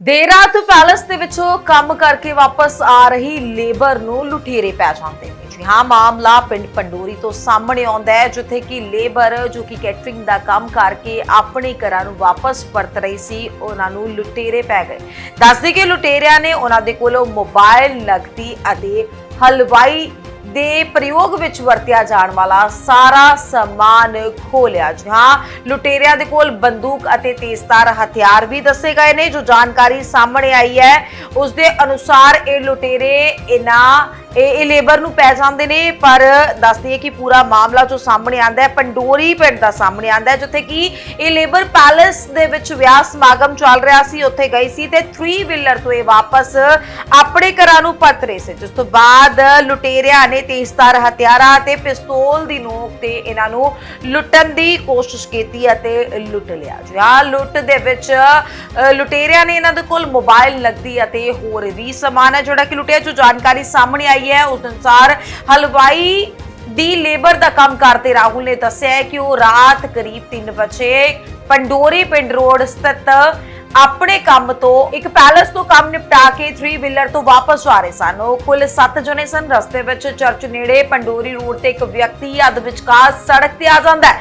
ਦੇਰ ਰਾਤ ਪੈਲਸ ਦੇ ਵਿੱਚੋਂ ਕੰਮ ਕਰਕੇ ਵਾਪਸ ਆ ਰਹੀ ਲੇਬਰ ਨੂੰ ਲੁਟੇਰੇ ਪੈ ਜਾਂਦੇ ਨੇ। ਜੀ ਹਾਂ, ਮਾਮਲਾ ਪਿੰਡ ਪੰਡੋਰੀ ਤੋਂ ਸਾਹਮਣੇ ਆਉਂਦਾ ਹੈ, ਜਿੱਥੇ ਕਿ ਲੇਬਰ, ਜੋ ਕਿ ਕੈਟਰਿੰਗ ਦਾ ਕੰਮ ਕਰਕੇ ਆਪਣੇ ਘਰਾਂ ਨੂੰ ਵਾਪਸ ਪਰਤ ਰਹੀ ਸੀ, ਉਹਨਾਂ ਨੂੰ ਲੁਟੇਰੇ ਪੈ ਗਏ। ਦੱਸਦੇ ਕਿ ਲੁਟੇਰਿਆਂ ਨੇ ਉਹਨਾਂ ਦੇ ਕੋਲੋਂ ਮੋਬਾਈਲ, ਨਕਦੀ ਅਤੇ ਹਲਵਾਈ ਦੇ ਪ੍ਰਯੋਗ ਵਿੱਚ ਵਰਤਿਆ ਜਾਣ ਵਾਲਾ ਸਾਰਾ ਸਮਾਨ ਖੋਲਿਆ ਜੀ। ਹਾਂ, ਲੁਟੇਰਿਆਂ ਦੇ ਕੋਲ ਬੰਦੂਕ ਅਤੇ ਤੇਜ਼ਧਾਰ ਹਥਿਆਰ ਵੀ ਦੱਸੇ ਗਏ ਨੇ, ਜੋ ਜਾਣਕਾਰੀ ਸਾਹਮਣੇ ਆਈ ਹੈ। ਉਸ ਦੇ ਅਨੁਸਾਰ ਇਹ ਲੁਟੇਰੇ ਇਹਨਾਂ ਇਹ ਇਹ ਲੇਬਰ ਨੂੰ ਪੈ ਜਾਂਦੇ ਨੇ, ਪਰ ਦੱਸਦੀ ਹੈ ਕਿ ਪੂਰਾ ਮਾਮਲਾ ਜੋ ਸਾਹਮਣੇ ਆਂਦਾ ਹੈ, ਪੰਡੋਰੀ ਪਿੰਡ ਦਾ ਸਾਹਮਣੇ ਆਂਦਾ ਹੈ, ਜਿੱਥੇ ਕਿ ਇਹ ਲੇਬਰ ਪੈਲੇਸ ਦੇ ਵਿੱਚ ਵਿਆਹ ਸਮਾਗਮ ਚੱਲ ਰਿਹਾ ਸੀ, ਉੱਥੇ ਗਈ ਸੀ ਤੇ 3 ਵੀਲਰ ਤੋਂ ਇਹ ਵਾਪਸ ਆਪਣੇ ਘਰਾਂ ਨੂੰ ਪਰਤ ਰਹੇ ਸੀ, ਜਿਸ ਤੋਂ ਬਾਅਦ ਲੁਟੇਰਿਆਂ ਨੇ ਤੇਜ਼ਧਾਰ ਹਥਿਆਰਾਂ ਤੇ ਪਿਸਤੌਲ ਦੀ ਨੋਕ ਤੇ ਇਹਨਾਂ ਨੂੰ ਲੁੱਟਣ ਦੀ ਕੋਸ਼ਿਸ਼ ਕੀਤੀ ਅਤੇ ਲੁੱਟ ਲਿਆ। ਜੀ ਆ ਲੁੱਟ ਦੇ ਵਿੱਚ ਲੁਟੇਰਿਆਂ ਨੇ ਇਹਨਾਂ ਦੇ ਕੋਲ ਮੋਬਾਈਲ ਨਕਦੀ ਅਤੇ ਹੋਰ ਵੀ ਸਮਾਨ ਹੈ, ਜਿਹੜਾ ਕਿ ਲੁੱਟਿਆ, ਜੋ ਜਾਣਕਾਰੀ ਸਾਹਮਣੇ ਆਈ ਹੈ। ਉਸ ਅਨੁਸਾਰ ਹਲਵਾਈ ਦੀ ਲੇਬਰ ਦਾ ਕੰਮ ਕਰਦੇ ਰਾਹੁਲ ਨੇ ਦੱਸਿਆ ਕਿ ਉਹ ਰਾਤ ਕਰੀਬ 3 ਵਜੇ ਪੰਡੋਰੀ ਪਿੰਡ ਰੋਡ ਸਥਿਤ ਆਪਣੇ ਕੰਮ ਤੋਂ ਇੱਕ ਪੈਲਸ ਤੋਂ ਕੰਮ ਨਿਪਟਾ ਕੇ 3 ਵੀਲਰ ਤੋਂ ਵਾਪਸ ਆ ਰਹੇ ਸਨ। ਉਹ ਕੁੱਲ 7 ਜਣੇ ਸਨ। ਰਸਤੇ ਵਿੱਚ ਚਰਚ ਨੇੜੇ ਪੰਡੋਰੀ ਰੋਡ ਤੇ ਇੱਕ ਵਿਅਕਤੀ ਅੱਧ ਵਿਚਕਾਰ ਸੜਕ ਤੇ ਆ ਜਾਂਦਾ ਹੈ।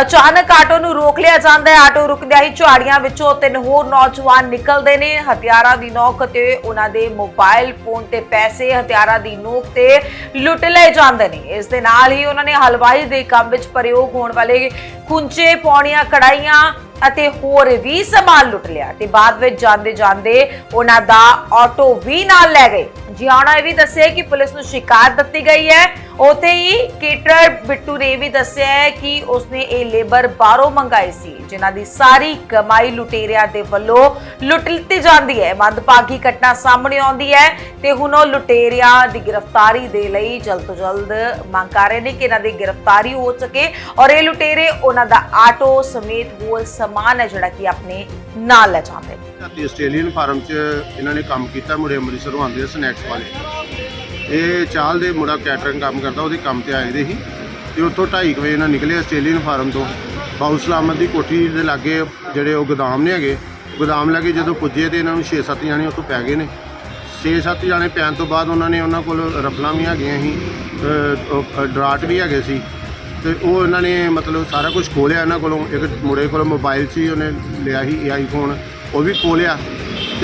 ਅਚਾਨਕ ਆਟੋ ਨੂੰ ਰੋਕ ਲਿਆ ਜਾਂਦਾ ਹੈ। ਆਟੋ ਰੁਕਦਿਆਂ ਹੀ ਝਾੜੀਆਂ ਵਿੱਚੋਂ ਤਿੰਨ ਹੋਰ ਨੌਜਵਾਨ ਨਿਕਲਦੇ ਨੇ। ਹਥਿਆਰਾਂ ਦੀ ਨੋਕ ਤੇ ਉਹਨਾਂ ਦੇ ਮੋਬਾਈਲ ਫੋਨ ਤੇ ਪੈਸੇ ਹਥਿਆਰਾਂ ਦੀ ਨੋਕ ਤੇ ਲੁੱਟ ਲਏ ਜਾਂਦੇ ਨੇ। ਇਸ ਦੇ ਨਾਲ ਹੀ ਉਹਨਾਂ ਨੇ ਹਲਵਾਈ ਦੇ ਕੰਮ ਵਿੱਚ ਪ੍ਰਯੋਗ ਹੋਣ ਵਾਲੇ ਕੁੰਚੇ ਪੌਣੀਆਂ ਕੜਾਈਆਂ ਅਤੇ ਹੋਰ ਵੀ ਸਮਾਨ ਲੁੱਟ ਲਿਆ। ਤੇ ਬਾਅਦ ਵਿੱਚ ਜਾਂਦੇ ਜਾਂਦੇ ਉਹਨਾਂ ਦਾ ਆਟੋ ਵੀ ਨਾਲ ਲੈ ਗਏ। ਜੀ ਹਾਂ, ਉਹਨਾਂ ਇਹ ਵੀ ਦੱਸਿਆ ਕਿ ਪੁਲਿਸ ਨੂੰ ਸ਼ਿਕਾਇਤ ਦਿੱਤੀ ਗਈ ਹੈ। ਉਥੇ ਹੀ ਕੇਟਰ ਬਿੱਟੂ ਨੇ ਵੀ ਦੱਸਿਆ ਹੈ ਕਿ ਉਸਨੇ ਇਹ ਲੇਬਰ ਬਾਹਰੋਂ ਮੰਗਾਈ ਸੀ, ਜਿਨ੍ਹਾਂ ਦੀ ਸਾਰੀ ਕਮਾਈ ਲੁਟੇਰਿਆਂ ਦੇ ਵੱਲੋਂ ਲੁੱਟ ਲਿੱਤੀ ਜਾਂਦੀ ਹੈ। ਮੰਦਭਾਗੀ ਘਟਨਾ ਸਾਹਮਣੇ ਆਉਂਦੀ ਹੈ ਤੇ ਹੁਣ ਉਹ ਲੁਟੇਰਿਆਂ ਦੀ ਗ੍ਰਿਫਤਾਰੀ ਦੇ ਲਈ ਜਲਦ ਤੋਂ ਜਲਦ ਮੰਗ ਕਰ ਰਹੇ ਨੇ ਕਿ ਇਹਨਾਂ ਦੀ ਗ੍ਰਿਫਤਾਰੀ ਹੋ ਸਕੇ ਔਰ ਇਹ ਲੁਟੇਰੇ ਉਹਨਾਂ ਦਾ ਆਟੋ ਸਮੇਤ ਹੋਰ ਸਮਾਨ ਹੈ ਜਿਹੜਾ ਕਿ ਆਪਣੇ ਨਾਲ ਲੈ ਜਾਂਦੇ ਨੇ। ਆਸਟ੍ਰੇਲੀਅਨ ਫਾਰਮ 'ਚ ਇਹਨਾਂ ਨੇ ਕੰਮ ਕੀਤਾ, ਮੁੰਡੇ ਅੰਮ੍ਰਿਤਸਰੋਂ ਆਉਂਦੇ ਸਨੈਕਸ ਵਾਲੇ। ਇਹ ਚਾਲ ਦੇ ਮੁੰਡਾ ਕੈਟਰਿੰਗ ਕੰਮ ਕਰਦਾ, ਉਹਦੇ ਕੰਮ ਤੇ ਆਏ ਦੇ ਸੀ ਤੇ ਉੱਥੋਂ 2:30 ਵਜੇ ਇਹਨਾਂ ਨਿਕਲੇ ਆਸਟ੍ਰੇਲੀਅਨ ਫਾਰਮ ਤੋਂ। ਬਾਉ ਸਲਾਮਤ ਦੀ ਕੋਠੀ ਦੇ ਲਾਗੇ ਜਿਹੜੇ ਉਹ ਗੋਦਾਮ ਨੇ ਹੈਗੇ, ਗੋਦਾਮ ਲਾਗੇ ਜਦੋਂ ਪੁੱਜੇ ਤੇ ਇਹਨਾਂ ਨੂੰ 6-7 ਜਾਣੇ ਉੱਥੋਂ ਪੈ ਗਏ ਨੇ। 6-7 ਜਾਣੇ ਪੈਣ ਤੋਂ ਬਾਅਦ ਉਹਨਾਂ ਨੇ ਉਹਨਾਂ ਕੋਲ ਰਫਲਾਂ ਵੀ ਹੈਗੀਆਂ ਸੀ ਡਰਾਟ ਵੀ ਹੈਗੇ ਸੀ। ਤੇ ਉਹ ਇਹਨਾਂ ਨੇ ਮਤਲਬ ਸਾਰਾ ਕੁਝ ਖੋਲਿਆ ਇਹਨਾਂ ਕੋਲੋਂ। ਇੱਕ ਮੁੰਡੇ ਕੋਲ ਮੋਬਾਈਲ ਸੀ, ਉਹਨੇ ਲਿਆ ਸੀ ਆਈਫੋਨ ਉਹ ਵੀ ਖੋਲਿਆ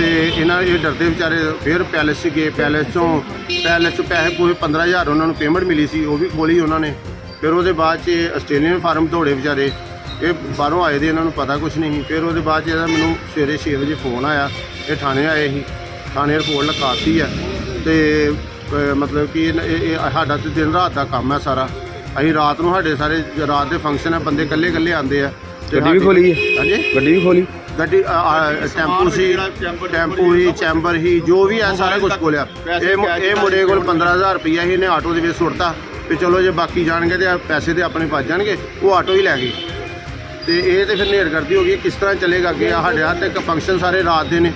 ਤੇ ਇਹਨਾਂ ਇਹ ਡਰਦੇ ਵਿਚਾਰੇ ਫਿਰ ਪੈਲੇਸ 'ਚ ਗਏ ਪੈਲੇਸ ਚੋਂ ਪੈਲੇਸ 'ਚ ਪੈਸੇ ਪੂਰੇ 15000 ਉਹਨਾਂ ਨੂੰ ਪੇਮੈਂਟ ਮਿਲੀ ਸੀ, ਉਹ ਵੀ ਖੋਲੀ ਉਹਨਾਂ ਨੇ। ਫਿਰ ਉਹਦੇ ਬਾਅਦ 'ਚ ਆਸਟ੍ਰੇਲੀਅਨ ਫਾਰਮ ਦੌੜੇ ਵਿਚਾਰੇ, ਇਹ ਬਾਹਰੋਂ ਆਏ ਦੇ ਇਹਨਾਂ ਨੂੰ ਪਤਾ ਕੁਝ ਨਹੀਂ ਫਿਰ ਉਹਦੇ ਬਾਅਦ 'ਚ ਇਹਦਾ ਮੈਨੂੰ ਸਵੇਰੇ 6 ਵਜੇ ਫੋਨ ਆਇਆ, ਇਹ ਥਾਣੇ ਆਏ ਸੀ, ਥਾਣੇ ਰਿਪੋਰਟ ਲਿਖਾਤੀ ਆ। ਤੇ ਮਤਲਬ ਕਿ ਇਹ ਸਾਡਾ ਤੇ ਦਿਨ ਰਾਤ ਦਾ ਕੰਮ ਹੈ ਸਾਰਾ। ਅਸੀਂ ਰਾਤ ਨੂੰ ਸਾਡੇ ਸਾਰੇ, ਰਾਤ ਦੇ ਫੰਕਸ਼ਨ ਆ, ਬੰਦੇ ਇਕੱਲੇ ਇਕੱਲੇ ਆਉਂਦੇ ਆ। ਗੱਡੀ ਵੀ ਖੋਲੀ ਹੈ? ਹਾਂਜੀ? ਗੱਡੀ ਵੀ ਖੋਲੀ? ਗੱਡੀ ਅ, ਅ, ਟੈਂਪੂ ਸੀ ਟੈਂਪੂ ਹੀ। ਚੈਂਬਰ ਹੀ ਜੋ ਵੀ ਹੈ ਸਾਰਾ ਕੁਝ ਖੋਲਿਆ। ਇਹ ਮੁ- ਇਹ ਮੁੰਡੇ ਕੋਲ 15000 ਰੁਪਈਆ ਸੀ ਇਹਨੇ ਆਟੋ ਦੇ ਵਿੱਚ ਸੁੱਟਤਾ। ਤੇ ਚਲੋ ਜੇ ਬਾਕੀ ਜਾਣਗੇ ਤੇ ਪੈਸੇ ਤੇ ਆਪਣੇ ਬਚ ਜਾਣਗੇ ਉਹ ਆਟੋ ਹੀ ਲੈ ਗਏ। ਤੇ ਇਹ ਤੇ ਫਿਰ ਨੇਰ ਕਰਦੀ ਹੋ ਗਈ ਕਿਸ ਤਰ੍ਹਾਂ ਚੱਲੇਗਾ ਅੱਗੇ? ਆ ਸਾਡੇ ਹੱਥ ਇੱਕ ਫੰਕਸ਼ਨ ਸਾਰੇ ਰਾਤ ਦੇ ਨੇ।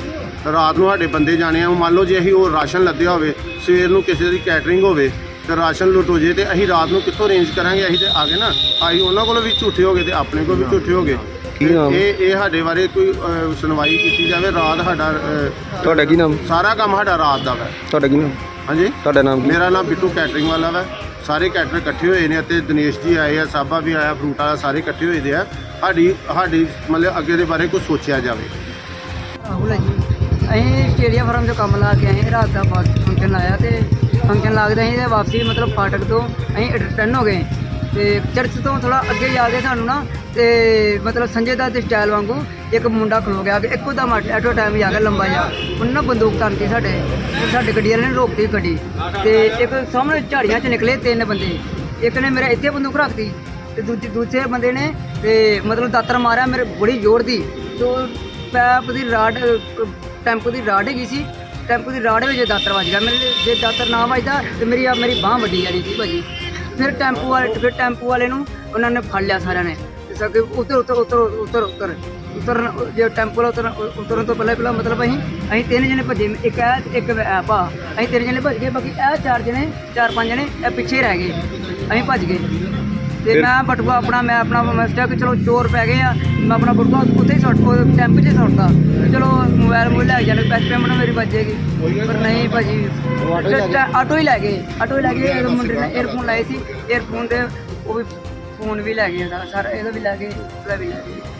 ਰਾਤ ਨੂੰ ਸਾਡੇ ਬੰਦੇ ਜਾਣੇ ਆ। ਮੰਨ ਲਓ ਜੇ ਅਸੀਂ ਉਹ ਰਾਸ਼ਨ ਲੱਦਿਆ ਹੋਵੇ ਸਵੇਰ ਨੂੰ ਕਿਸੇ ਦੀ ਕੈਟਰਿੰਗ ਹੋਵੇ ਤੇ ਰਾਸ਼ਨ ਲੁੱਟ ਹੋ ਜੇ ਤੇ ਅਸੀਂ ਰਾਤ ਨੂੰ ਕਿੱਥੋਂ ਅਰੇਂਜ ਕਰਾਂਗੇ? ਅਸੀਂ ਤੇ ਆ ਗਏ ਨਾ। ਅਸੀਂ ਉਹਨਾਂ ਕੋਲੋਂ ਵੀ ਝੂਠੇ ਹੋ ਗਏ ਤੇ ਆਪਣੇ ਕੋਲ ਵੀ ਝੂਠੇ ਹੋ ਗਏ। ਕੀ ਤੇ ਨਾਮ? ਇਹ ਇਹ ਸਾਡੇ ਬਾਰੇ ਕੋਈ ਸੁਣਵਾਈ ਕੀਤੀ ਜਾਵੇ ਰਾਤ ਸਾਡਾ ਤੁਹਾਡਾ ਕੀ ਨਾਮ? ਸਾਰਾ ਕੰਮ ਸਾਡਾ ਰਾਤ ਦਾ ਵਾ। ਤੁਹਾਡਾ ਕੀ ਨਾਮ? ਹਾਂਜੀ? ਤੁਹਾਡਾ ਨਾਮ ਕੀ? ਮੇਰਾ ਨਾਮ ਬਿੱਟੂ ਕੈਟਰਿੰਗ ਵਾਲਾ ਵਾ। ਸਾਰੇ ਕੈਟਰ ਇਕੱਠੇ ਹੋਏ ਨੇ ਅਤੇ ਦਿਨੇਸ਼ ਜੀ ਆਏ ਆ ਸਾਬਾ ਵੀ ਆਇਆ ਫਰੂਟ ਵਾਲਾ ਸਾਰੇ ਇਕੱਠੇ ਹੋਏ ਦੇ ਆ। ਸਾਡੀ ਸਾਡੀ ਮਤਲਬ ਅੱਗੇ ਦੇ ਬਾਰੇ ਕੁਝ ਸੋਚਿਆ ਜਾਵੇ। ਰਾਹੁਲ ਹੈ ਜੀ। ਅਸੀਂ ਸਟੇਡੀਅਮ ਫਾਰਮ 'ਚ ਕੰਮ ਲਾ ਕੇ ਆਏ ਰਾਤ ਦਾ ਫੰਕਸ਼ਨ ਲਾਇਆ ਤੇ ਫੰਕਸ਼ਨ ਲੱਗਦਾ ਅਸੀਂ ਤੇ ਵਾਪਸੀ ਮਤਲਬ ਫਾਟਕ ਤੋਂ ਅਸੀਂ ਰਿਟਰਨ ਹੋ ਗਏ। ਤੇ ਚਰਚ ਤੋਂ ਥੋੜਾ ਅੱਗੇ ਜਾ ਕੇ ਸਾਨੂੰ ਨਾ ਤੇ ਮਤਲਬ ਸੰਜੇ ਦਾ ਤੇ ਸਟਾਈਲ ਵਾਂਗੂ ਇੱਕ ਮੁੰਡਾ ਖਲੋ ਗਿਆ ਕਿ ਇੱਕੋ ਦਮ ਐਟੋ ਟਾਈਮ ਜਾ ਕੇ ਲੰਬਾ ਜਾ। ਉਹਨੇ ਨਾ ਬੰਦੂਕ ਤਾਨਤੀ ਸਾਡੇ ਸਾਡੇ ਗੱਡੀ ਵਾਲੇ ਨੇ ਰੋਕਤੀ ਗੱਡੀ। ਤੇ ਇੱਕ ਸਾਹਮਣੇ ਝਾੜੀਆਂ 'ਚ ਨਿਕਲੇ ਤਿੰਨ ਬੰਦੇ। ਇੱਕ ਨੇ ਮੇਰਾ ਇੱਥੇ ਬੰਦੂਕ ਰੱਖਤੀ ਤੇ ਦੂਜੇ ਦੂਜੇ ਬੰਦੇ ਨੇ ਤੇ ਮਤਲਬ ਦਾਤਰ ਮਾਰਿਆ ਮੇਰੇ ਬੜੀ ਜ਼ੋਰ ਦੀ। ਤੋ ਪੈਪ ਦੀ ਰਾਡ ਅ, ਟੈਂਪੂ ਦੀ ਰਾਡ ਹੈਗੀ ਸੀ। ਟੈਂਪੂ ਦੀ ਰਾਡ ਵਿੱਚ ਦਾਤਰ ਵੱਜ ਗਿਆ, ਮੇਰੇ ਜੇ ਦਾਤਰ ਨਾ ਵੱਜਦਾ ਤੇ ਮੇਰੀ ਆ ਮੇਰੀ ਬਾਹ ਵੱਡੀ ਜਾਣੀ ਸੀ ਭਾਜੀ। ਫਿਰ ਟੈਂਪੂ ਵਾਲੇ ਫਿਰ ਟੈਂਪੂ ਵਾਲੇ ਨੂੰ ਉਹਨਾਂ ਨੇ ਫੜ ਲਿਆ ਸਾਰਿਆਂ ਨੇ। ਤੇ ਸਕੇ ਉਤਰ ਉਤਰ ਉਤਰ ਉਤਰ ਉਤਰ ਉਤਰਨ ਜੇ ਟੈਂਪੂ ਵਾਲਾ ਉਤਰਨ ਉਤਰਨ ਤੋਂ ਪਹਿਲਾਂ ਪਹਿਲਾਂ ਮਤਲਬ ਅਸੀਂ ਅਸੀਂ ਤਿੰਨ ਜਣੇ ਭੱਜੇ, ਇੱਕ ਐ ਇੱਕ ਐ ਭਾ। ਅਸੀਂ ਤਿੰਨ ਜਣੇ ਭੱਜ ਗਏ, ਬਾਕੀ ਇਹ ਚਾਰ ਜਣੇ, ਚਾਰ ਪੰਜ ਜਣੇ ਇਹ ਪਿੱਛੇ ਰਹਿ ਗਏ। ਅਸੀਂ ਭੱਜ ਗਏ। ਤੇ? ਮੈਂ ਬਟੂਆ ਆਪਣਾ ਮੈਂ ਆਪਣਾ ਮੈਂ ਸੋਚਿਆ ਕਿ ਚਲੋ ਚੋਰ ਪੈ ਗਏ ਆ ਮੈਂ ਆਪਣਾ ਬਟੂਆ ਉੱਥੇ ਹੀ ਸੁੱਟ ਉਹ ਟੈਂਪੂ 'ਚ ਤੇ ਚਲੋ ਮੋਬਾਈਲ ਮੋਬਾਈਲ ਲੈ ਜਾਣੇ ਪੈਸੇ ਪੇਮੈਂਟ ਮੇਰੀ ਬਚੇਗੀ ਪਰ ਨਹੀਂ ਭਾਜੀ ਆਟੋ ਹੀ ਲੈ ਗਏ। ਆਟੋ ਹੀ ਲੈ ਗਏ ਇਹ ਮੁੰਡੇ ਨੇ 에ਅਰਫੋਨ ਲਾਏ ਸੀ 에ਅਰਫੋਨ ਦੇ ਉਹ ਵੀ ਫੋਨ ਵੀ ਲੈ ਗਏ ਸਾਰਾ ਇਹਦਾ ਵੀ ਲੈ ਗਏ ਉਹਦਾ ਵੀ ਲੈ ਗਏ।